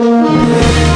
Ну,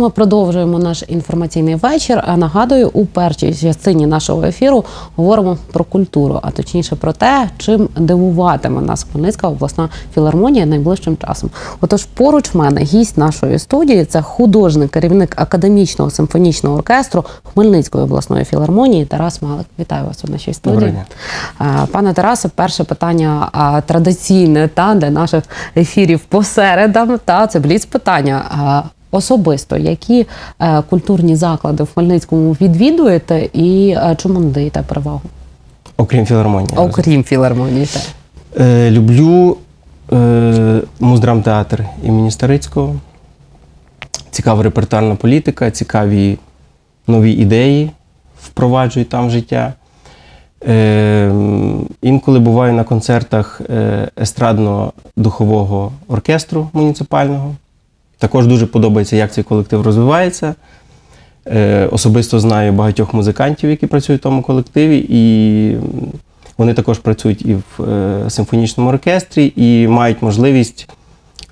ми продовжуємо наш інформаційний вечір. А нагадую, у першій частині нашого ефіру говоримо про культуру, а точніше про те, чим дивуватиме нас Хмельницька обласна філармонія найближчим часом. Отож, поруч в мене гість нашої студії це художник, керівник академічного симфонічного оркестру Хмельницької обласної філармонії Тарас Малик. Вітаю вас у нашій студії. Пане Тарасе, перше питання традиційне та для наших ефірів по середам. Та це бліц питання. Особисто, які е, культурні заклади в Хмельницькому відвідуєте і е, чому надаєте перевагу? Окрім філармонії. Окрім філармонії. та. Е, люблю е, муздрамтеатр імені Старицького. Цікава репертуарна політика, цікаві нові ідеї впроваджують там життя. Е, інколи буваю на концертах е, естрадно-духового оркестру муніципального. Також дуже подобається, як цей колектив розвивається. Е, особисто знаю багатьох музикантів, які працюють в тому колективі, і вони також працюють і в е, симфонічному оркестрі, і мають можливість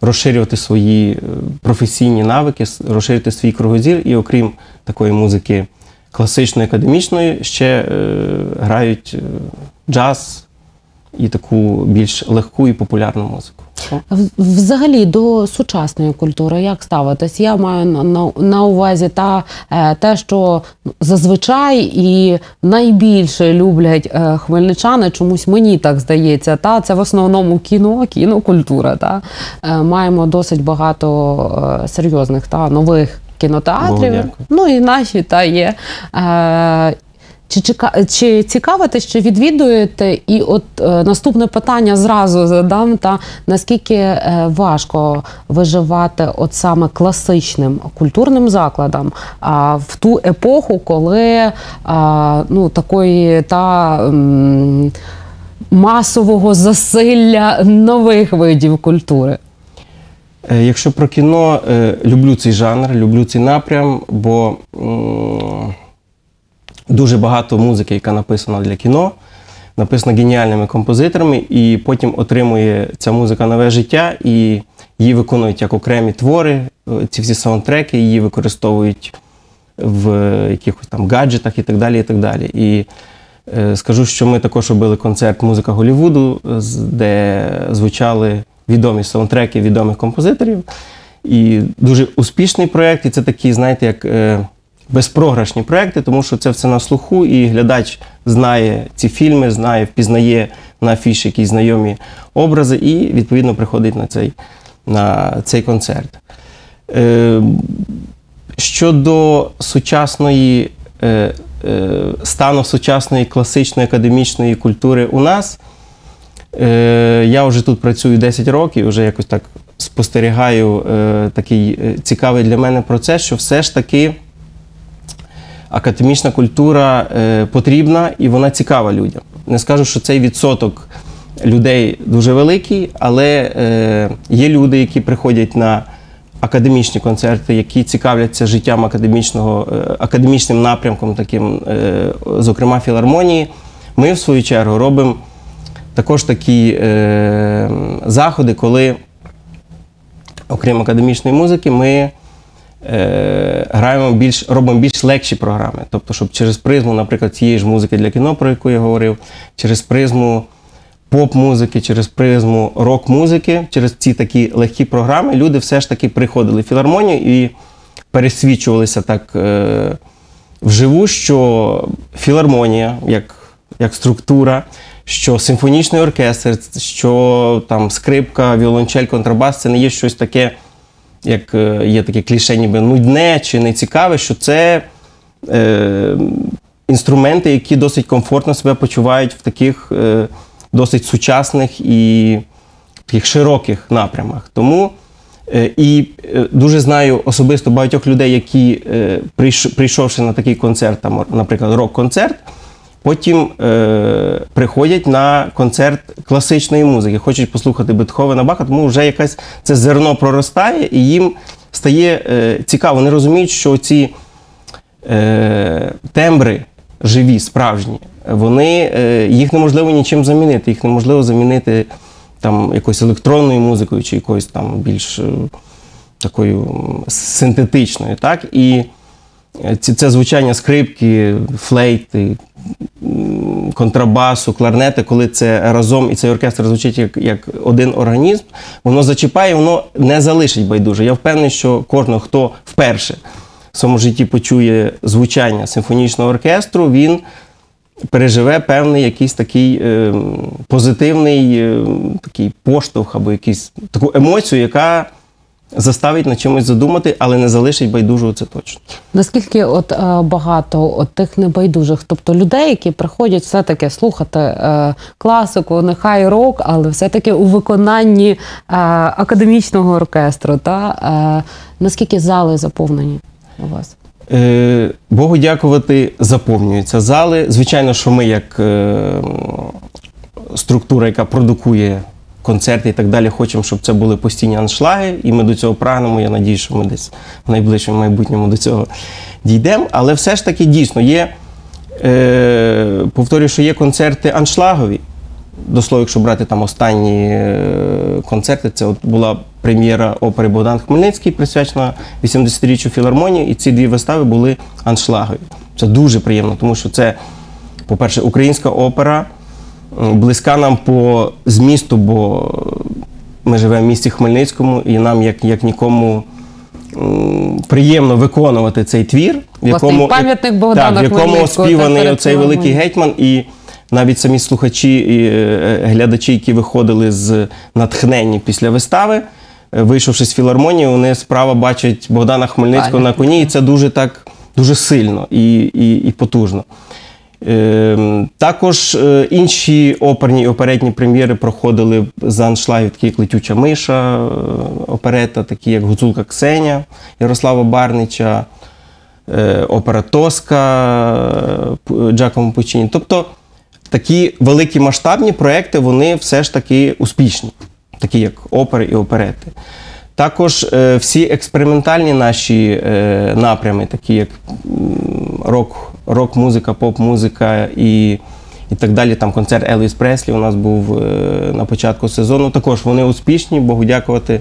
розширювати свої е, професійні навики, розширити свій кругозір, і окрім такої музики класичної, академічної, ще грають джаз і таку більш легку і популярну музику. В- Взагалі до сучасної культури як ставитись? Я маю на, на, увазі та, е, те, що зазвичай і найбільше люблять е, хмельничани, чомусь мені так здається. Та це в основному кіно, кінокультура. Та е, маємо досить багато серйозних та нових кінотеатрів. Богу. Ну і наші та є. Е, чи, чека... чи цікавитесь, чи відвідуєте? І от е, наступне питання зразу задам: та наскільки е, важко виживати от саме класичним культурним закладам а, в ту епоху, коли а, ну, такої та. м, Масового засилля нових видів культури. Е, Якщо про кіно, е, люблю цей жанр, люблю цей напрям, бо дуже багато музики, яка написана для кіно, написана геніальними композиторами, і потім отримує ця музика нове життя, і її виконують як окремі твори, е, ці всі саундтреки, її використовують в якихось там гаджетах і так далі. І так далі. І е, скажу, що ми також робили концерт Музика Голлівуду, де звучали відомі саундтреки відомих композиторів. І дуже успішний проєкт, і це такі, знаєте, як е, безпрограшні проєкти, тому що це все на слуху, і глядач знає ці фільми, знає, впізнає на афіші якісь знайомі образи, і відповідно приходить на цей, на цей концерт. Е, щодо сучасної е, е, стану сучасної класичної академічної культури у нас, е, я вже тут працюю 10 років, вже якось так спостерігаю е, такий е, цікавий для мене процес, що все ж таки академічна культура е, потрібна і вона цікава людям. Не скажу, що цей відсоток людей дуже великий, але е, є люди, які приходять на академічні концерти, які цікавляться життям академічного, е, академічним напрямком, таким, зокрема філармонії. Ми, в свою чергу, робимо також такі заходи, коли, окрім академічної музики, ми граємо більш, робимо більш легші програми. Тобто, щоб через призму, наприклад, цієї ж музики для кіно, про яку я говорив, через призму поп-музики, через призму рок-музики, через ці такі легкі програми, люди все ж таки приходили в філармонію і пересвідчувалися так е, вживу, що філармонія, як, як структура, що симфонічний оркестр, що там скрипка, віолончель, контрабас це не є щось таке, як е, є таке кліше, ніби нудне чи не цікаве, що це е, інструменти, які досить комфортно себе почувають в таких е, досить сучасних і таких широких напрямах. Тому е, і е, дуже знаю особисто багатьох людей, які е, прийшовши на такий концерт, там, наприклад, рок-концерт, потім е, приходять на концерт класичної музики, хочуть послухати Бетховена Баха, тому вже якась це зерно проростає, і їм стає е, цікаво. Вони розуміють, що ці е, тембри живі, справжні, вони, е, їх неможливо нічим замінити. Їх неможливо замінити там, якоюсь електронною музикою чи якоюсь там більш е, такою синтетичною. Так? І е, ці- це звучання скрипки, флейти, контрабасу, кларнети, коли це разом і цей оркестр звучить як, як один організм, воно зачіпає, воно не залишить байдуже. Я впевнений, що кожен, хто вперше в своєму житті почує звучання симфонічного оркестру, він переживе певний якийсь такий е, позитивний е, такий поштовх або якийсь таку емоцію, яка заставить над чимось задумати, але не залишить байдужого це точно. Наскільки от е, багато от тих небайдужих, тобто людей, які приходять все-таки слухати е, класику, нехай рок, але все-таки у виконанні е, академічного оркестру, та е, наскільки зали заповнені у вас? Е, Богу дякувати, заповнюються зали. Звичайно, що ми, як е, структура, яка продукує концерти і так далі, хочемо, щоб це були постійні аншлаги, і ми до цього прагнемо. Я надію, що ми десь в найближчому майбутньому до цього дійдемо. Але все ж таки дійсно є, е, повторюю, що є концерти аншлагові. До слова, якщо брати там останні е, концерти, це от була прем'єра опери Богдан Хмельницький, присвячена 80-річчю філармонії, і ці дві вистави були аншлагові. Це дуже приємно, тому що це, по-перше, українська опера, близька нам по змісту, бо ми живемо в місті Хмельницькому, і нам, як, як нікому, приємно виконувати цей твір, в якому, пам'ятник Богдана так, в якому оспіваний оцей великий гетьман, і навіть самі слухачі і е, глядачі, які виходили з натхненні після вистави, е, вийшовши з філармонії, вони справа бачать Богдана Хмельницького на коні, і це дуже так дуже сильно і, і, і потужно. Е, також е, інші оперні і оперетні прем'єри проходили за аншлагів, такі як Летюча Миша, е, оперета, такі як Гуцулка Ксеня Ярослава Барнича, е, опера Тоска Джакомо Пучині. Тобто такі великі масштабні проекти, вони все ж таки успішні, такі як опери і оперети. Також всі експериментальні наші напрями, такі як рок, рок-музика, поп-музика і, і так далі. Там концерт Елвіс Преслі у нас був е, на початку сезону. Також вони успішні, Богу дякувати.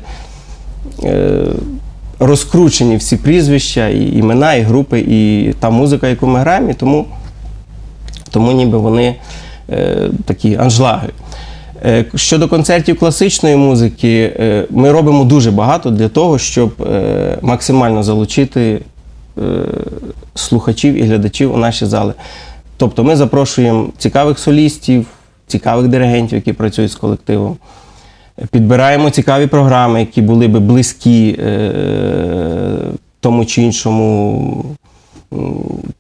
Е, розкручені всі прізвища, і імена, і групи, і та музика, яку ми граємо, і тому, тому ніби вони е, такі аншлаги. Е, Щодо концертів класичної музики, е, ми робимо дуже багато для того, щоб е, максимально залучити слухачів і глядачів у наші зали. Тобто ми запрошуємо цікавих солістів, цікавих диригентів, які працюють з колективом. Підбираємо цікаві програми, які були би близькі е, тому чи іншому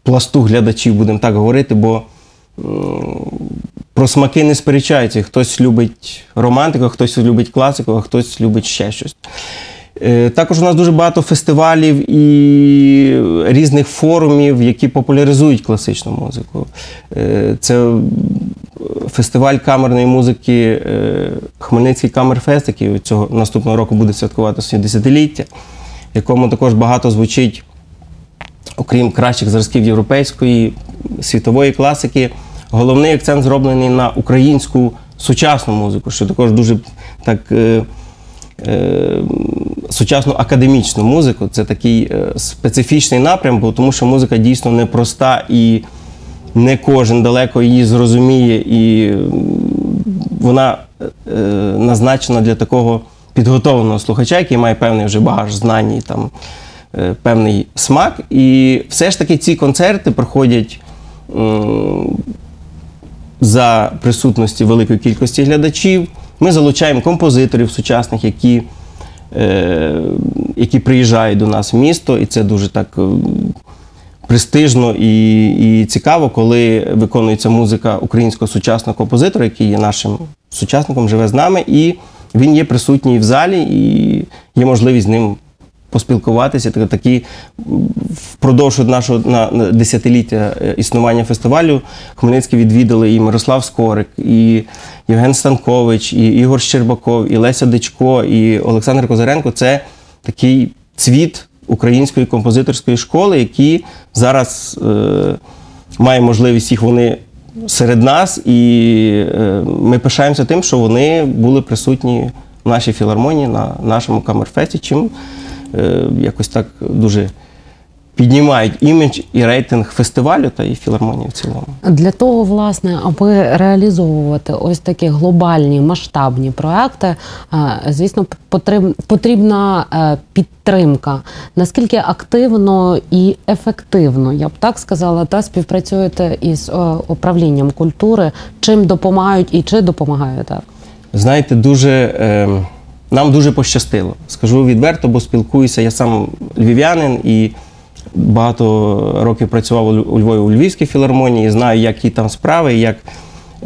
пласту глядачів, будемо так говорити, бо про смаки не сперечаються. Хтось любить романтику, хтось любить класику, а хтось любить ще щось. Е, Також у нас дуже багато фестивалів і різних форумів, які популяризують класичну музику. Е, Це фестиваль камерної музики е, Хмельницький Камерфест, який цього наступного року буде святкувати своє десятиліття, в якому також багато звучить, окрім кращих зразків європейської, світової класики. Головний акцент зроблений на українську сучасну музику, що також дуже так. Е, сучасну академічну музику. Це такий е, специфічний напрям, бо тому що музика дійсно непроста і не кожен далеко її зрозуміє, і вона е, назначена для такого підготовленого слухача, який має певний вже багаж знань і там певний смак. І все ж таки ці концерти проходять. за присутності великої кількості глядачів. Ми залучаємо композиторів сучасних, які, е, які приїжджають до нас в місто, і це дуже так е, престижно і, і цікаво, коли виконується музика українського сучасного композитора, який є нашим сучасником, живе з нами, і він є присутній в залі, і є можливість з ним поспілкуватися. Так- Такі впродовж нашого на, десятиліття е, існування фестивалю Хмельницький відвідали і Мирослав Скорик, і Євген Станкович, і Ігор Щербаков, і Леся Дичко, і Олександр Козаренко. Це такий цвіт української композиторської школи, які зараз е, має можливість їх вони серед нас, і е, ми пишаємося тим, що вони були присутні в нашій філармонії на нашому камерфесті, чим якось так дуже піднімають імідж і рейтинг фестивалю та і філармонії в цілому. Для того, власне, аби реалізовувати ось такі глобальні масштабні проекти, е, звісно, потрібна е, підтримка. Наскільки активно і ефективно, я б так сказала, та співпрацюєте із е, управлінням культури, чим допомагають і чи допомагаєте? Знаєте, дуже е, нам дуже пощастило. Скажу відверто, бо спілкуюся. Я сам львів'янин і багато років працював у Львові у Львівській філармонії, знаю, які там справи, як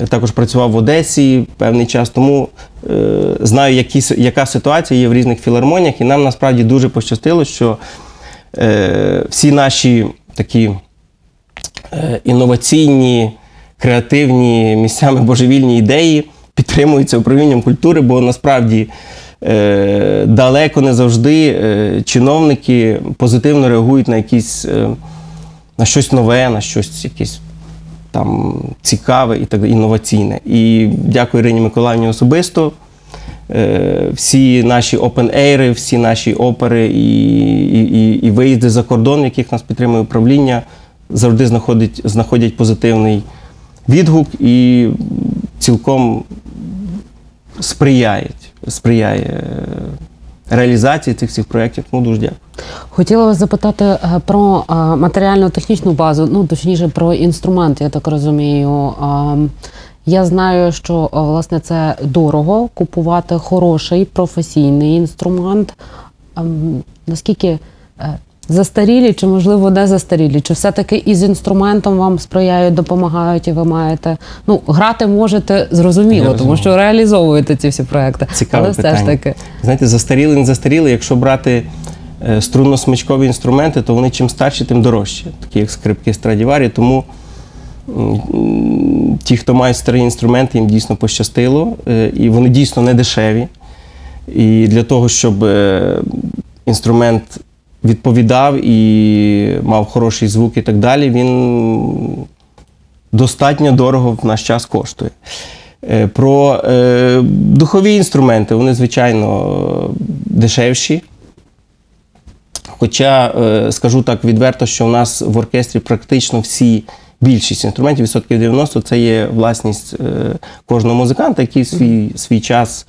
також працював в Одесі певний час. Тому е, знаю, які, яка ситуація є в різних філармоніях, і нам насправді дуже пощастило, що е, всі наші такі е, інноваційні, креативні місцями божевільні ідеї підтримуються управлінням культури, бо насправді далеко не завжди е, чиновники позитивно реагують на якісь е, на щось нове, на щось якесь там цікаве і так інноваційне. І дякую Ірині Миколаївні особисто. Е, Всі наші open-air, всі наші опери і, і, і, виїзди за кордон, яких нас підтримує управління, завжди знаходять, знаходять позитивний відгук і цілком сприяють, сприяє е, реалізації цих всіх проєктів. Ну, дуже дякую. Хотіла вас запитати е, про е, матеріально-технічну базу, ну точніше про інструмент, я так розумію. Ем, Я знаю, що власне це дорого купувати хороший професійний інструмент. Ем, Наскільки застарілі чи можливо не застарілі? Чи все-таки із інструментом вам сприяють, допомагають, і ви маєте ну грати можете зрозуміло, тому що реалізовуєте ці всі проекти. Цікаве Але все питання. ж таки. Знаєте, застаріли, не застаріли. Якщо брати е, струнно-смичкові інструменти, то вони чим старші, тим дорожчі, такі як скрипки Страдіварі. Тому ті, хто мають старі інструменти, їм дійсно пощастило, е, і вони дійсно не дешеві. І для того, щоб е, інструмент відповідав і мав хороший звук і так далі, він достатньо дорого в наш час коштує. Е, Про е, духові інструменти, вони, звичайно, дешевші. Хоча е, скажу так відверто, що у нас в оркестрі практично всі більшість інструментів, відсотків 90, це є власність е, кожного музиканта, який свій, свій час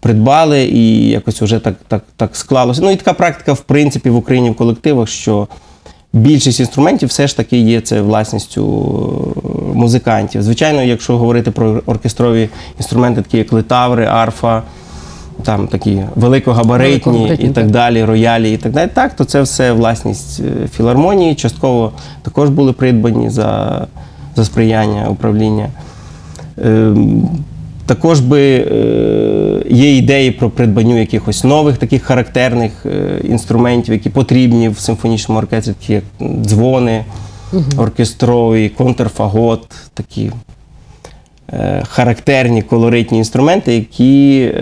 придбали і якось вже так, так, так склалося. Ну і така практика, в принципі, в Україні в колективах, що більшість інструментів все ж таки є це власністю е, музикантів. Звичайно, якщо говорити про оркестрові інструменти, такі як литаври, арфа, там такі великогабаритні і так так. далі, роялі і так далі. Так, то це все власність е, філармонії. Частково також були придбані за, за сприяння управління. Ем, Також би е, є ідеї про придбанню якихось нових таких характерних е, інструментів, які потрібні в симфонічному оркестрі, такі як дзвони, оркестрові, контрфагот, такі е, характерні колоритні інструменти, які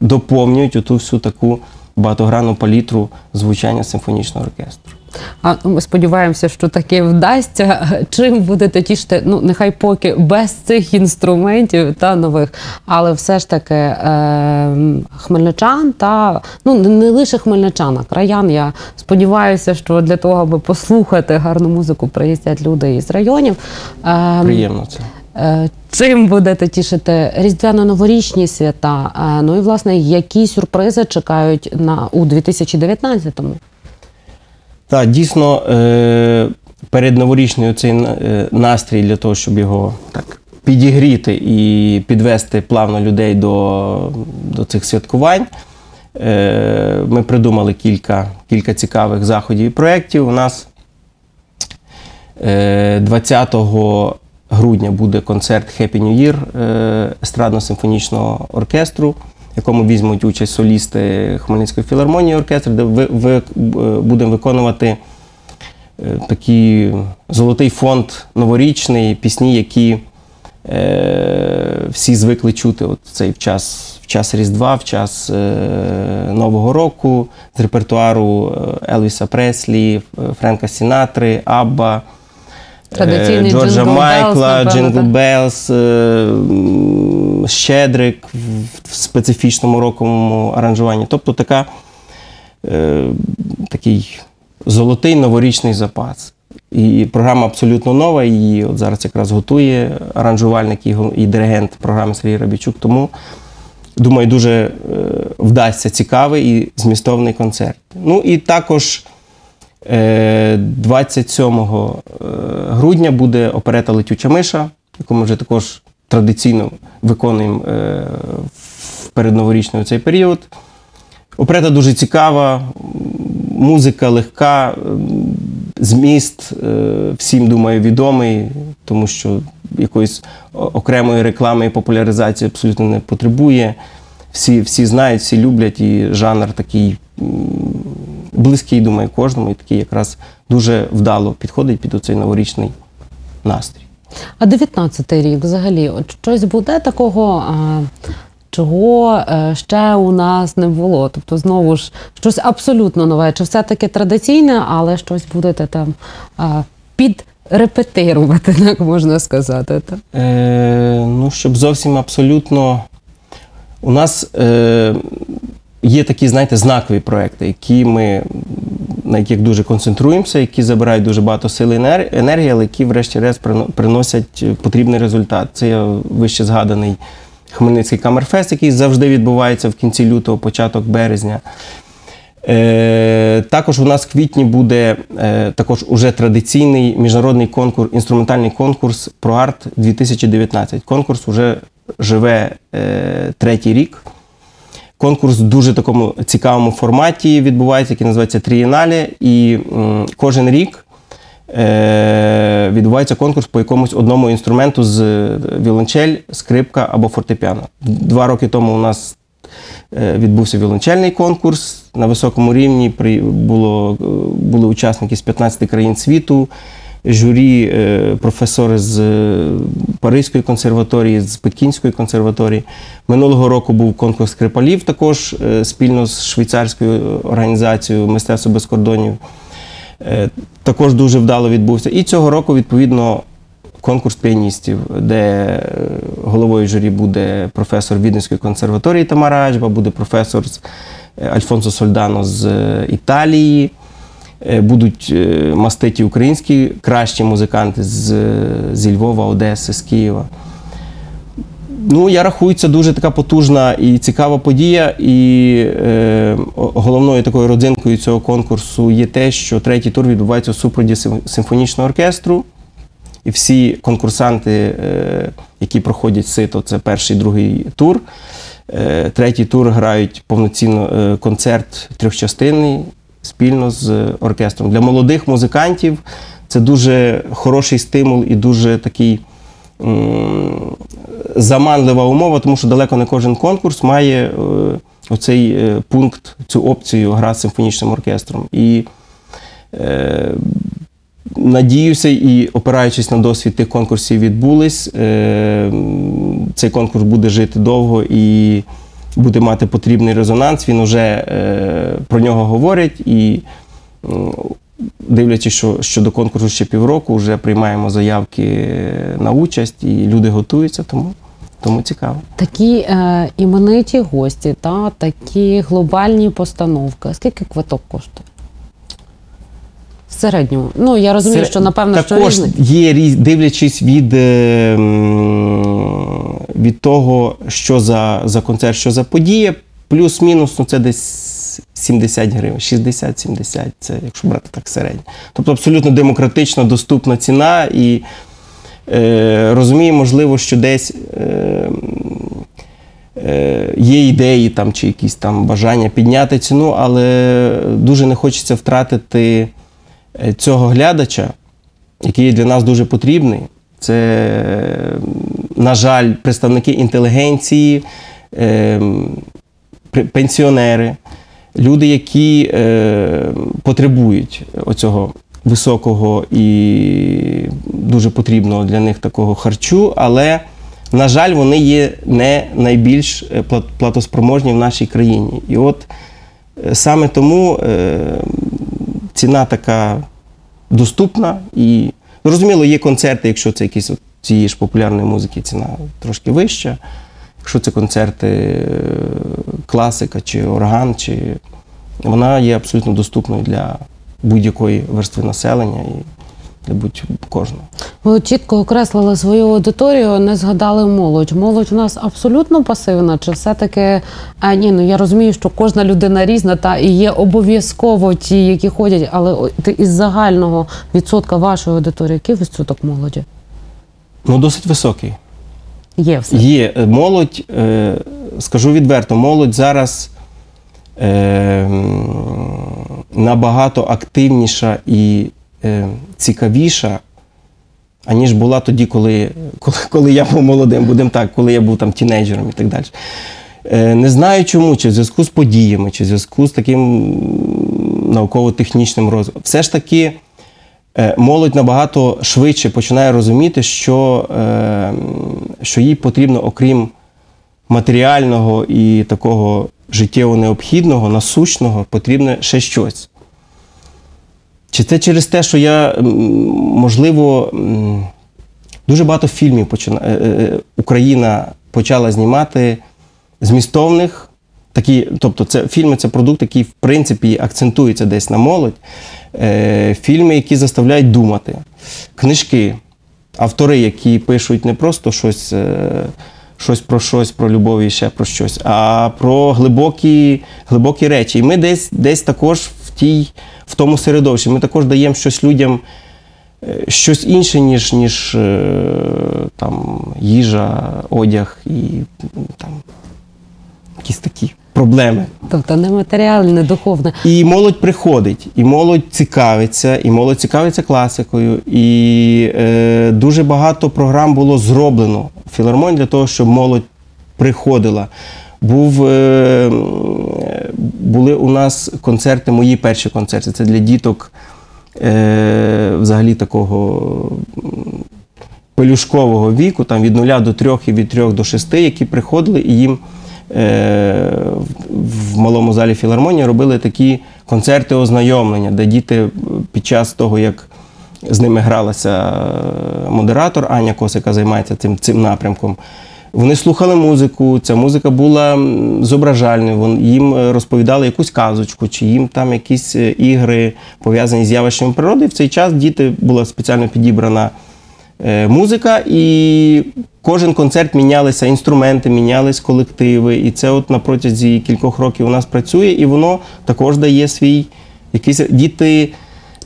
доповнюють оту всю таку багатогранну палітру звучання симфонічного оркестру. А ну, ми сподіваємося, що таки вдасться. Чим будете тішити? Ну нехай поки без цих інструментів та нових, але все ж таки е, хмельничан та ну не- не лише хмельничан, а краян. Я сподіваюся, що для того, аби послухати гарну музику, приїздять люди із районів. Е, Приємно це. Е, Чим будете тішити різдвяно-новорічні свята? Е, Ну і власне, які сюрпризи чекають на у 2019-му? Так, дійсно, е, перед новорічною цей е, настрій для того, щоб його так підігріти і підвести плавно людей до, до цих святкувань. Е, ми придумали кілька, кілька цікавих заходів і проєктів. У нас е, 20 грудня буде концерт Happy New Year естрадно-симфонічного оркестру, якому візьмуть участь солісти Хмельницької філармонії оркестру, де ви, ви, е, будемо виконувати е, такий золотий фонд новорічний, пісні, які е, всі звикли чути от цей в час, в час Різдва, в час е, Нового року з репертуару е, Елвіса Преслі, Френка Сінатри, Абба. Традиційний Джорджа Майкла, Джингл? Белс, Щедрик в- специфічному роковому аранжуванні. Тобто така, е, такий золотий новорічний запас. І програма абсолютно нова. Її от зараз якраз готує аранжувальник і, диригент програми Сергій Рабічук. Тому думаю, дуже е, вдасться цікавий і змістовний концерт. Ну і також е, 27 е, грудня буде оперета Летюча миша, яку ми вже також традиційно виконуємо е, в передноворічний цей період. Оперета дуже цікава, музика легка, зміст е, всім, думаю, відомий, тому що якоїсь окремої реклами і популяризації абсолютно не потребує. Всі, всі знають, всі люблять, і жанр такий близький, думаю, кожному, і такий якраз дуже вдало підходить під оцей новорічний настрій. А 19-й рік взагалі, от щось буде такого, а, чого е, ще у нас не було. Тобто, знову ж щось абсолютно нове. Чи все-таки традиційне, але щось будете там а, підрепетирувати, так можна сказати. Так? Е, ну, щоб зовсім абсолютно. У нас е, є такі, знаєте, знакові проекти, які ми, на яких дуже концентруємося, які забирають дуже багато сили і енергії, але які, врешті-решт, приносять е, потрібний результат. Це вище згаданий Хмельницький Камерфест, який завжди відбувається в кінці лютого, початок березня. Е, також у нас в квітні буде е, також уже традиційний міжнародний конкурс, інструментальний конкурс ProArt 2019. Конкурс вже живе е, третій рік. Конкурс в дуже такому цікавому форматі відбувається, який називається Трієнале. І кожен рік е, відбувається конкурс по якомусь одному інструменту з е, віолончель, скрипка або фортепіано. Два роки тому у нас е, відбувся віолончельний конкурс на високому рівні. Було, були учасники з 15 країн світу, журі, е, професори з е, Паризької консерваторії, з Пекінської консерваторії. Минулого року був конкурс скрипалів також е, спільно з швейцарською організацією Мистецтво без кордонів. Також дуже вдало відбувся. І цього року, відповідно, конкурс піаністів, де головою журі буде професор Віденської консерваторії Тамара Ачба, буде професор Альфонсо Сольдано з Італії. Е, Будуть е, маститі українські кращі музиканти з, е, зі Львова, Одеси, з Києва. Ну, я рахую, це дуже така потужна і цікава подія. І е, головною такою родзинкою цього конкурсу є те, що третій тур відбувається у супроводі симфонічного оркестру. І всі конкурсанти, е, які проходять сито, це перший другий тур. Е, третій тур грають повноцінно концерт трьохчастинний спільно з оркестром. Для молодих музикантів це дуже хороший стимул і дуже такий заманлива умова, тому що далеко не кожен конкурс має е, оцей е, пункт, цю опцію гра з симфонічним оркестром. І е, надіюся, і опираючись на досвід тих конкурсів, відбулись. Цей конкурс буде жити довго і буде мати потрібний резонанс. Він вже е, про нього говорять і. Дивлячись, що, що до конкурсу ще півроку, вже приймаємо заявки на участь, і люди готуються, тому, тому цікаво. Такі е, імениті гості, та, такі глобальні постановки. Скільки квиток коштує? Середньому. Ну, я розумію, Це що напевно, що також різний. є дивлячись від, е, від того, що за, за концерт, що за подія, плюс-мінус, ну це десь 70 гривень, 60-70, це якщо брати так середньо. Тобто абсолютно демократична, доступна ціна і е, розумію, можливо, що десь. Е, е, Є ідеї там чи якісь там бажання підняти ціну, але дуже не хочеться втратити цього глядача, який для нас дуже потрібний. Це, е, на жаль, представники інтелігенції, е, пенсіонери, люди, які е, потребують оцього високого і дуже потрібного для них такого харчу, але на жаль, вони є не найбільш е, платоспроможні в нашій країні. І от е, саме тому е, ціна така доступна і зрозуміло, є концерти, якщо це якісь от цієї ж популярної музики, ціна трошки вища. Якщо це концерти е, класика чи орган, чи вона є абсолютно доступною для будь-якої верстви населення і для будь-кожного. Ви чітко окреслили свою аудиторію, не згадали молодь. Молодь у нас абсолютно пасивна, чи все-таки а, ні, ну я розумію, що кожна людина різна, та і є обов'язково ті, які ходять, але ти із загального відсотка вашої аудиторії, який відсоток молоді? Ну, досить високий. Є все. Є е, молодь, е, скажу відверто, молодь зараз е, набагато активніша і цікавіша, аніж була тоді, коли, коли, коли я був молодим, будемо так, коли я був там тінейджером і так далі. Е, не знаю чому, чи в зв'язку з подіями, чи в зв'язку з таким науково-технічним розвитком. Все ж таки. Е, молодь набагато швидше починає розуміти, що, е, що їй потрібно, окрім матеріального і такого життєво необхідного, насущного, потрібне ще щось. Чи це через те, що я, можливо, дуже багато фільмів почина... е, е, Україна почала знімати змістовних. Такі, тобто, це фільми це продукт, який в принципі акцентується десь на молодь. Е, фільми, які заставляють думати, книжки, автори, які пишуть не просто щось, е, щось про щось, про любов і ще про щось, а про глибокі, глибокі речі. І ми десь, десь також в, тій, в тому середовищі. Ми також даємо щось людям, е, щось інше, ніж, ніж е, там, їжа, одяг і там, якісь такі проблеми. Тобто не матеріальне, не духовне. І молодь приходить, і молодь цікавиться, і молодь цікавиться класикою. І е, дуже багато програм було зроблено філармонії для того, щоб молодь приходила. Був, е, були у нас концерти, мої перші концерти. Це для діток е, взагалі такого пелюшкового віку, там від 0 до 3 і від 3 до 6, які приходили і їм е, в- малому залі філармонії робили такі концерти ознайомлення, де діти під час того, як з ними гралася е, модератор Аня Косика займається цим, цим напрямком. Вони слухали музику, ця музика була зображальною, їм е, розповідали якусь казочку, чи їм там якісь е, ігри пов'язані з явищами природи. В цей час діти була спеціально підібрана музика, і кожен концерт мінялися інструменти, мінялись колективи. І це от на протязі кількох років у нас працює, і воно також дає свій якийсь діти.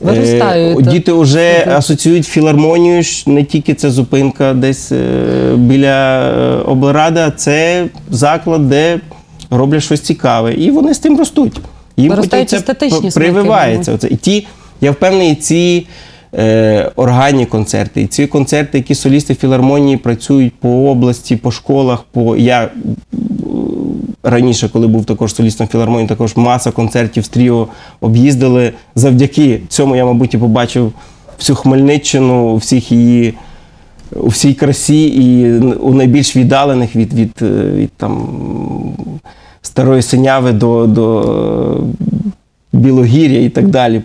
Е, Виростають. Діти вже асоціюють філармонію, не тільки це зупинка десь е, біля е, облради, а це заклад, де роблять щось цікаве. І вони з тим ростуть. Їм Виростають потім це прививається. Оце. І ті, я впевнений, ці е, органні концерти, і ці концерти, які солісти філармонії працюють по області, по школах, по я раніше, коли був також солістом філармонії, також маса концертів з тріо об'їздили. Завдяки цьому я, мабуть, і побачив всю Хмельниччину, всіх її. У всій красі і у найбільш віддалених від, від, е, від там, старої синяви до, до Білогір'я і так далі.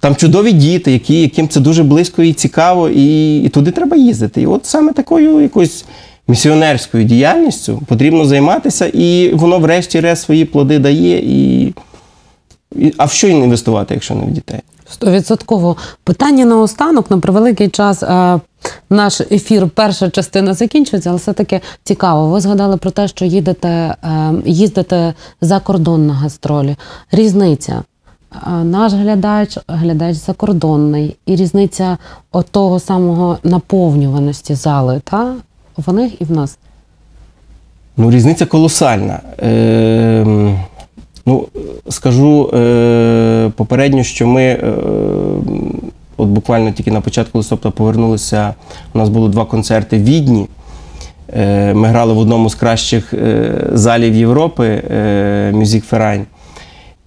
Там чудові діти, які, яким це дуже близько і цікаво, і, і туди треба їздити. І от саме такою якоюсь місіонерською діяльністю потрібно займатися, і воно врешті-решт свої плоди дає. І, і, а в що інвестувати, якщо не в дітей? Стовідсотково. Питання на останок, на превеликий час. е, Наш ефір, перша частина закінчується, але все-таки цікаво. Ви згадали про те, що їдете, е, їздите за кордон на гастролі. Різниця. Наш глядач, глядач закордонний, і різниця того самого наповнюваності зали, та? в них і в нас. Ну, різниця колосальна. Е, ну, скажу е, попередньо, що ми е, от буквально тільки на початку листопада повернулися. У нас було два концерти в Відні. Е, ми грали в одному з кращих е, залів Європи е, Music Verein.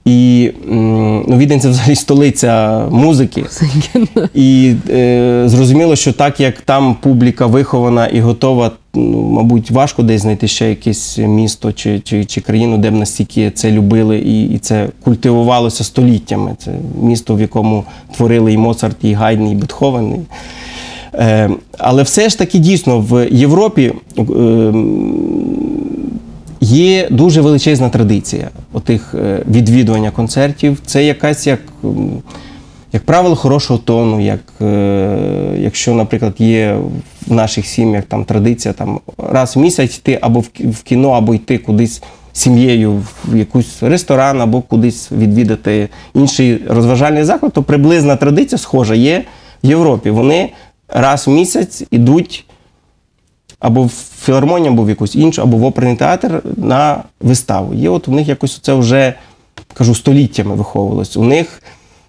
І ну, Відень це взагалі столиця музики. І е, зрозуміло, що так як там публіка вихована і готова ну, мабуть, важко десь знайти ще якесь місто чи, чи, чи країну, де б настільки це любили і, і це культивувалося століттями. Це місто, в якому творили і Моцарт, і Гайдн, і Бетховен. Е, але все ж таки дійсно в Європі е, є дуже величезна традиція отих е, відвідування концертів. Це якась як. як правило, хорошого тону, як, е, якщо, наприклад, є в наших сім'ях там традиція там, раз в місяць йти або в кі- в кіно, або йти кудись сім'єю в якийсь ресторан, або кудись відвідати інший розважальний заклад, то приблизна традиція схожа є в Європі. Вони раз в місяць ідуть або в філармонію, або в якусь іншу, або в оперний театр на виставу. Є от у них якось це вже кажу століттями виховувалось. У них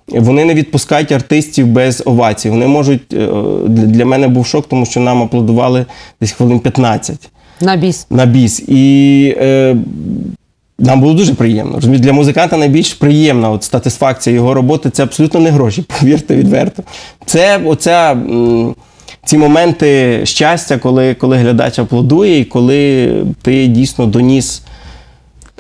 вони не відпускають артистів без овацій. Вони можуть е, для мене був шок, тому що нам аплодували десь хвилин 15 На біс. на біс. І е, нам було дуже приємно. Для музиканта найбільш приємна от статисфакція його роботи це абсолютно не гроші, повірте відверто. Це оця. м, Ці моменти щастя, коли, коли глядач аплодує, і коли ти дійсно доніс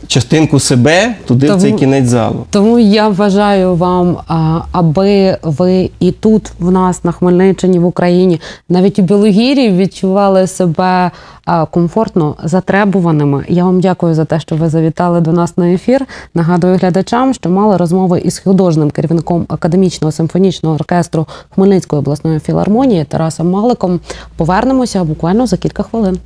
частинку себе туди, в цей кінець залу. Тому я вважаю вам, а, аби ви і тут, в нас на Хмельниччині, в Україні, навіть у Білогір'ї відчували себе а, комфортно затребуваними. Я вам дякую за те, що ви завітали до нас на ефір. Нагадую глядачам, що мали розмови із художним керівником академічного симфонічного оркестру Хмельницької обласної філармонії Тарасом Маликом. Повернемося буквально за кілька хвилин.